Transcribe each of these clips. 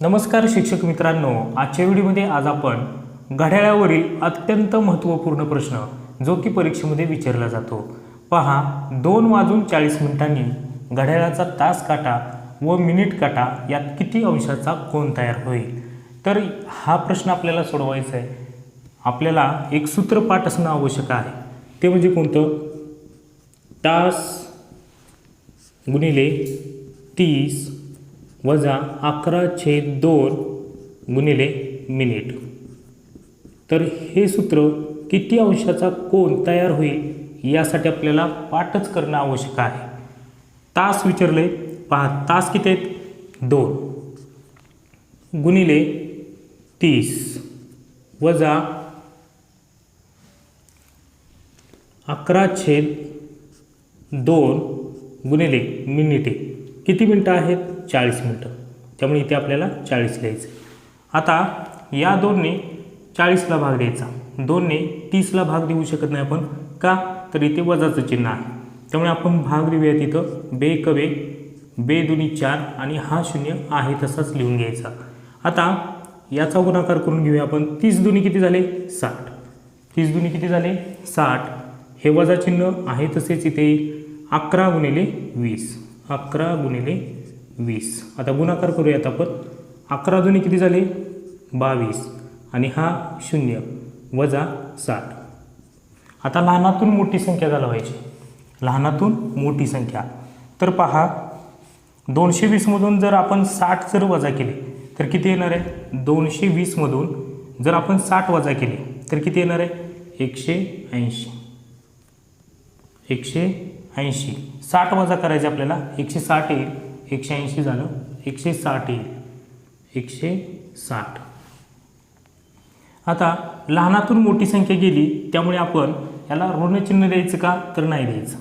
नमस्कार शिक्षक मित्रांनो आजच्या व्हिडिओमध्ये आज आपण घड्याळावरील अत्यंत महत्त्वपूर्ण प्रश्न जो की परीक्षेमध्ये विचारला जातो. पहा दोन वाजून चाळीस मिनिटांनी घड्याळाचा तास काटा व मिनिट काटा यात किती अंशाचा कोण तयार होईल? तर हा प्रश्न आपल्याला सोडवायचा आहे. आपल्याला एक सूत्रपाठ असणं आवश्यक आहे. ते म्हणजे कोणतं? तास गुणिले तीस वजा अकरा छेद दोन गुणिले मिनिट. तर हे सूत्र किती अंशाचा कोण तयार होईल यासाठी आपल्याला पाठच करणं आवश्यक आहे. तास विचारले पहा तास किती आहेत? दोन. गुणिले तीस. वजा अकरा छेद दोन गुणिले मिनिटे. किती मिनटं आहेत? चाळीस मिनटं. त्यामुळे इथे आपल्याला चाळीस लिहायचं आता या दोनने चाळीसला भाग द्यायचा. दोनने तीसला भाग देऊ शकत नाही आपण. का? तर इथे वजाचं चिन्ह आहे. त्यामुळे आपण भाग देऊया तिथं बे कवे बे दुनी चार आणि हा शून्य आहे तसाच लिहून घ्यायचा. आता याचा गुणाकार करून घेऊया आपण. तीस दुनी किती झाले? साठ. तीस दुनी किती झाले? साठ. हे वजा चिन्ह आहे तसेच इथे. अकरा गुणिले वीस. अकरा गुणिले वीस. आता गुणाकार करूयात आपण. अकरा जुने किती झाले? बावीस. आणि हा शून्य वजा साठ. आता लहानातून मोठी संख्या घालवायची. लहानातून मोठी संख्या. तर पहा दोनशे वीसमधून जर आपण साठ जर वजा केले तर किती येणार आहे? दोनशे वीसमधून जर आपण साठ वजा केले तर किती येणार आहे? एकशे ऐंशी. एकशे ऐंशी. साठ वजा करायचे आपल्याला. एकशे साठ येईल. एकशे ऐंशी झालं. एकशे साठ येईल. एकशे साठ. आता लहानातून मोठी संख्या गेली त्यामुळे आपण याला ऋणचिन्ह द्यायचं का तर नाही द्यायचं.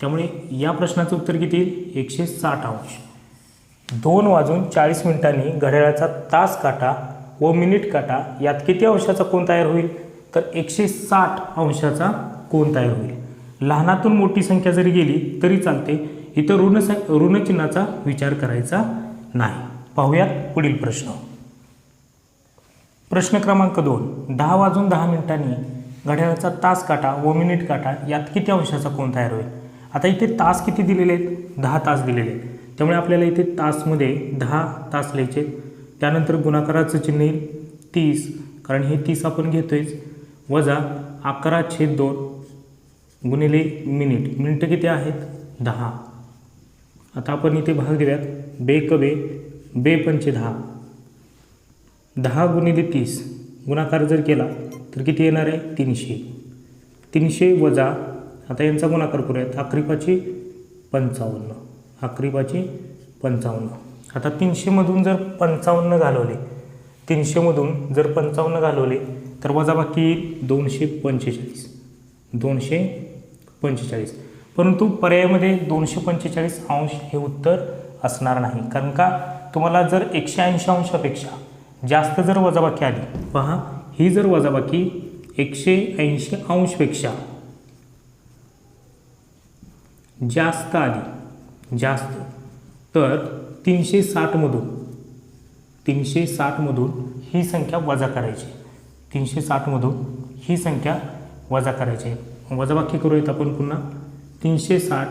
त्यामुळे या प्रश्नाचं उत्तर किती येईल? एकशे साठ अंश. दोन वाजून चाळीस मिनिटांनी घड्याळाचा तास काटा व मिनिट काटा यात किती अंशाचा कोण तयार होईल? तर एकशे साठ अंशाचा कोण तयार होईल. लहानातून मोठी संख्या जरी गेली तरी चालते. इथं ऋण सं ऋणचिन्हाचा विचार करायचा नाही. पाहूयात पुढील प्रश्न. प्रश्न क्रमांक दोन. दहा वाजून दहा मिनिटांनी घड्याळाचा तास काटा व मिनिट काटा यात किती अंशाचा कोण तयार होईल? आता इथे तास किती दिलेले आहेत? दहा तास दिलेले आहेत. त्यामुळे आपल्याला इथे तासमध्ये दहा तास लिहायचे त्यानंतर गुणाकाराचं चिन्ह येईल तीस. कारण हे तीस आपण घेतोयच. वजा अकरा छेद दोन. गुणिले मिनिट. मिनिटं किती आहेत? दहा. आता आपण इथे भाग देऊयात बे कबे बे पंचे दहा. दहा गुणिले तीस. गुणाकार जर केला तर किती येणार आहे? तीनशे. तीनशे वजा आता यांचा गुणाकार करूयात. अकरिपाची पंचावन्न. अकरिपाची पंचावन्न. आता तीनशेमधून जर पंचावन्न घालवले तीनशेमधून जर पंचावन्न घालवले तर वजा बाकी येईल दोनशे पंचेचाळीस. दोनशे पंचेचाळीस. परंतु पर्यायामध्ये दोनशे पंचेचाळीस अंश हे उत्तर असणार नाही. कारण का? तुम्हाला जर एकशे ऐंशी अंशापेक्षा जास्त जर वजाबाकी आली पहा ही जर वजाबाकी एकशे ऐंशी अंशपेक्षा जास्त आली जास्त तर तीनशे साठमधून तीनशे साठमधून ही संख्या वजा करायची. तीनशे साठमधून ही संख्या वजा करायची. वजाबाकी करूयात आपण पुन्हा. तीनशे साठ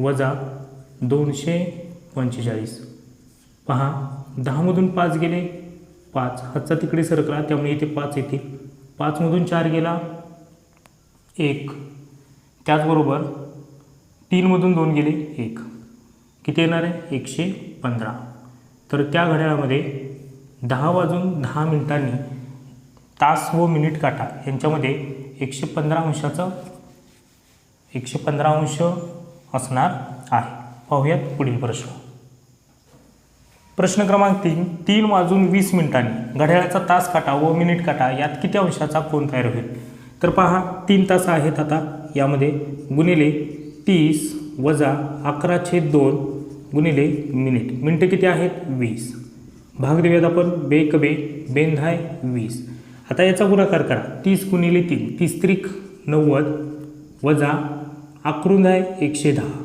वजा दोनशे पंचेचाळीस पहा दहामधून पाच गेले पाच. हातचा तिकडे सरकला त्यामुळे इथे पाच येतील. पाचमधून चार गेला एक. त्याचबरोबर तीनमधून दोन गेले एक. किती येणार आहे? एकशे पंधरा तर त्या घड्याळामध्ये दहा वाजून दहा मिनिटांनी तास व मिनिट काटा. यांच्यामध्ये एकशे पंधरा अंशाचं एकशे पंधरा अंश असणार आहे. पाहूयात पुढील प्रश्न. प्रश्न क्रमांक तीन तीन वाजून वीस मिनिटांनी घड्याळाचा तास काटा व मिनिट काटा यात किती अंशाचा कोण तयार होईल? तर पहा तीन तास आहेत आता. यामध्ये गुणिले तीस वजा अकरा छेद दोन गुणिले मिनिट. मिनटं किती आहेत? वीस. भाग देऊयात आपण. बे कबे बेंधाय वीस. आता याचा गुणाकार करा. तीस गुणिले तीन तीस त्रिक नव्वद वजा अकरून आहे एकशे दहा.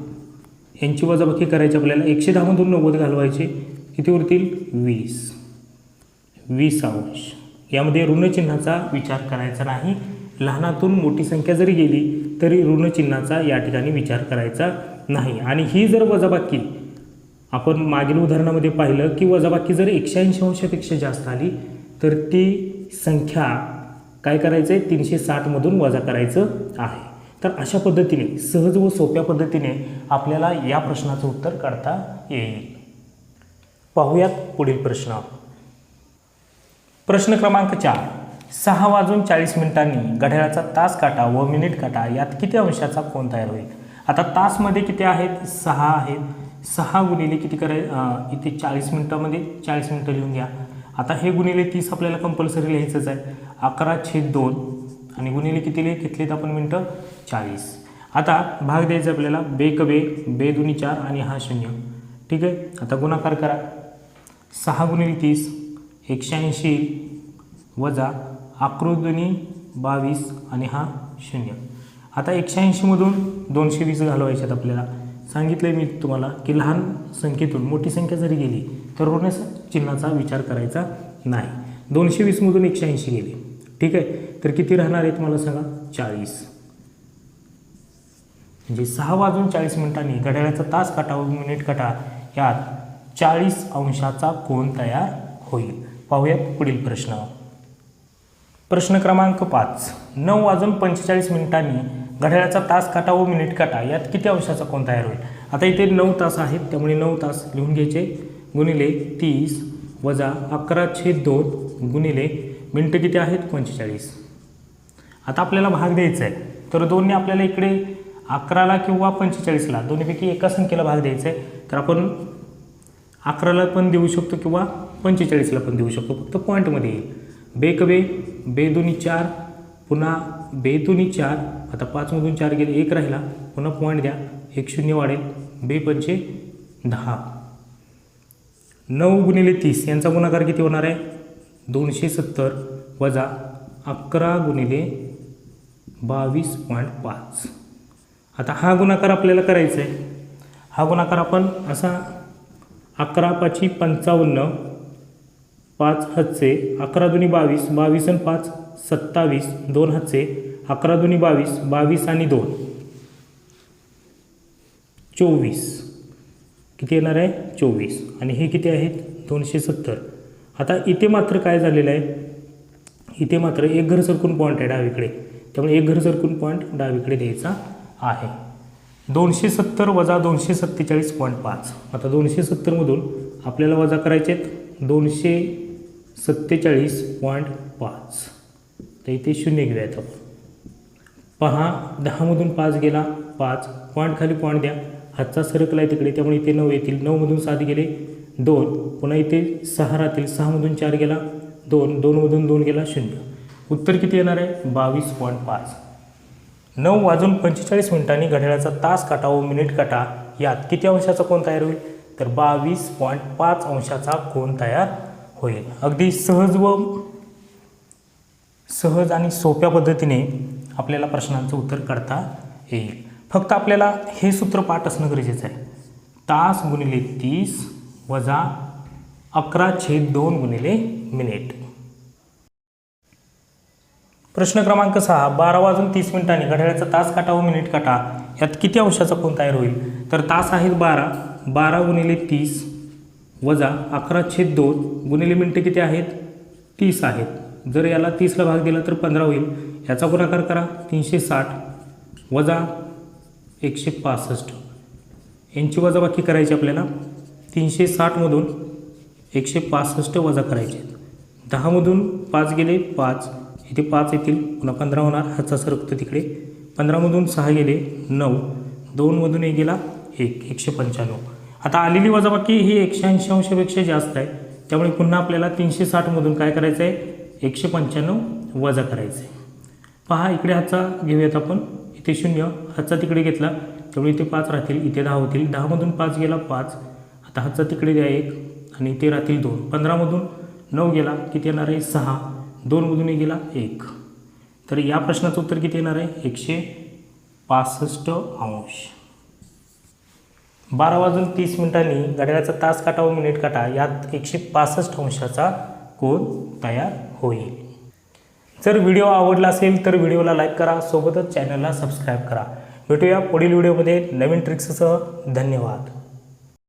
यांची वजाबाकी करायची आपल्याला एकशे दहामधून नव्वद घालवायचे. किती उरतील? वीस. वीस अंश. यामध्ये ऋणचिन्हाचा विचार करायचा नाही. लहानातून मोठी संख्या जरी गेली तरी ऋणचिन्हाचा या ठिकाणी विचार करायचा नाही. आणि ही जर वजाबाकी आपण मागील उदाहरणामध्ये पाहिलं की वजाबाकी जर एकशे ऐंशी अंशापेक्षा जास्त आली तर ती संख्या काय करायचं आहे तीनशे साठमधून वजा करायचं आहे. तर अशा पद्धतीने सहज व सोप्या पद्धतीने आपल्याला या प्रश्नाचं उत्तर काढता येईल. पाहूयात पुढील प्रश्न. प्रश्न क्रमांक चार. सहा वाजून चाळीस मिनिटांनी घड्याळाचा तास काटा व मिनिट काटा यात किती अंशाचा कोण तयार होईल? आता तासमध्ये किती आहेत? सहा आहेत. सहा गुणिले किती कराय इथे चाळीस मिनिटामध्ये चाळीस मिनिटं लिहून घ्या. आता हे गुणिले तीस आपल्याला कंपल्सरी लिहायचंच आहे. अकरा छेद दोन आणि गुणिले किती लिहि घेतलेत आपण मिनटं? चाळीस. आता भाग द्यायचा आपल्याला. बे कबे बे बे दुनी चार आणि हा शून्य. ठीक आहे? आता गुणाकार करा. सहा गुणिले तीस एकशे ऐंशी वजा आकृदुनी बावीस आणि हा शून्य. आता एकशे ऐंशीमधून दोनशे वीस घालवायच्यात आपल्याला. सांगितलं आहे मी तुम्हाला की लहान संख्येतून मोठी संख्या जरी गेली तर ऋण चिन्हाचा विचार करायचा नाही. दोनशे वीसमधून एकशे ऐंशी गेली. ठीक आहे? तर किती राहणार आहेत मला सांगा? चाळीस. म्हणजे सहा वाजून चाळीस मिनिटांनी घड्याळाचा तास काटा व मिनिट काटा यात चाळीस अंशाचा कोण तयार होईल. पाहूयात पुढील प्रश्न. प्रश्न क्रमांक पाच. नऊ वाजून पंचेचाळीस मिनिटांनी घड्याळाचा तास काटा व मिनिट काटा यात किती अंशाचा कोण तयार होईल? आता इथे नऊ तास आहेत त्यामुळे नऊ तास लिहून घ्यायचे. गुणिले तीस वजा अकरा छेद दोन गुणिले मिनटं किती आहेत? पंचेचाळीस. आता आपल्याला भाग द्यायचा आहे. तर दोन्ही आपल्याला इकडे अकराला किंवा पंचेचाळीसला दोन्हीपैकी एका संख्येला भाग द्यायचा आहे. तर आपण अकराला पण देऊ शकतो किंवा पंचेचाळीसला पण देऊ शकतो. फक्त पॉईंटमध्ये येईल. बे कबे बे बे दोन्ही चार पुन्हा बे दोन्ही चार आता पाचमधून चार गेले एक राहिला पुन्हा पॉईंट द्या एक शून्य वाढेल. बे पंचे दहा. नऊ गुणिले तीस यांचा गुणाकार किती होणार आहे? दोनशे सत्तर वजा अकरा गुणिले बावीस पॉईंट पाच. आता हा गुणाकार आपल्याला करायचा आहे हा गुणाकार आपण असा अकरा पाची पंचावन्न पाच हच्चे अकरा दुनी बावीस बावीस आणि पाच सत्तावीस दोन हच्चे अकरा दुनी बावीस बावीस आणि दोन. चोवीस. किती येणार आहे? चोवीस. आणि हे किती आहेत? दोनशे सत्तर. आता इथे मात्र काय झालेलं आहे? इथे मात्र एक घर सरकून पॉईंट आहे डावीकडे. त्यामुळे एक घर सरकून पॉईंट डावीकडे द्यायचा आहे. दोनशे सत्तर वजा दोनशे सत्तेचाळीस पॉईंट पाच. आता दोनशे सत्तरमधून आपल्याला वजा करायचे आहेत. दोनशे सत्तेचाळीस पॉईंट पाच. तर इथे शून्य घेऊयात आपण पहा दहामधून पाच गेला पाच. पॉईंट खाली पॉईंट द्या. हातचा सरकला आहे तिकडे त्यामुळे इथे नऊ येतील. नऊमधून सात गेले दोन. पुन्हा इथे सहा राहतील. सहामधून चार गेला दोन. दोनमधून दोन गेला शून्य. उत्तर किती येणार आहे? बावीस पॉईंट पाच. नऊ वाजून पंचेचाळीस मिनिटांनी घड्याळाचा तास काटा व मिनिट काटा यात किती अंशाचा कोण तयार होईल? तर बावीस पॉईंट पाच अंशाचा कोण तयार होईल. अगदी सहज व सहज आणि सोप्या पद्धतीने आपल्याला प्रश्नांचं उत्तर काढता येईल. फक्त आपल्याला हे सूत्र पाठ असणं गरजेचं आहे. तास गुणिले तीस वजा अकरा छेद दोन गुणिले मिनिट. प्रश्न क्रमांक सहा बारा वाजून तीस मिनिटांनी घड्याळाचा तास काटा व मिनिट काटा. यात किती अंशाचा कोण तयार होईल? तर तास आहेत बारा बारा गुणिले तीस वजा अकरा छेद दोन गुणिले मिनटं किती आहेत? तीस आहेत. जर याला तीसला भाग दिला तर पंधरा होईल. याचा गुणाकार करा तीनशे साठ वजा एकशे पासष्ट. यांची वजाबाकी करायची आपल्याला? तीनशे साठमधून एकशे पासष्ट वजा करायचे दहामधून पाच गेले पाच. इथे पाच येतील. पुन्हा पंधरा होणार. ह्याचा सरकतो तिकडे. पंधरामधून सहा गेले. नऊ. दोनमधून एक गेला. एक. एकशे पंच्याण्णव. आता आलेली वजाबाकी ही एकशे ऐंशी अंशापेक्षा जास्त आहे. त्यामुळे पुन्हा आपल्याला तीनशे साठमधून काय करायचं आहे एकशे पंच्याण्णव वजा करायचं आहे पहा इकडे हातचा घेऊयात आपण. इथे शून्य. हातचा तिकडे घेतला. त्यामुळे इथे पाच राहतील. इथे दहा होतील. दहामधून पाच गेला पाच. आता हातचा तिकडे द्या एक. आणि इथे राहतील दोन. पंधरामधून नऊ गेला. किती येणार आहे? सहा. दोनमधून गेला एक. तर या प्रश्नाचं उत्तर किती येणार आहे? एकशे पासष्ट अंश. बारा वाजून तीस मिनिटांनी घड्याळाचा तास काटा व मिनिट काटा यात एकशे पासष्ट अंशाचा कोण तयार होईल? जर व्हिडिओ आवडला असेल तर व्हिडिओला लाईक करा सोबतच चॅनलला सबस्क्राईब करा. भेटूया पुढील व्हिडिओमध्ये नवीन ट्रिक्ससह धन्यवाद.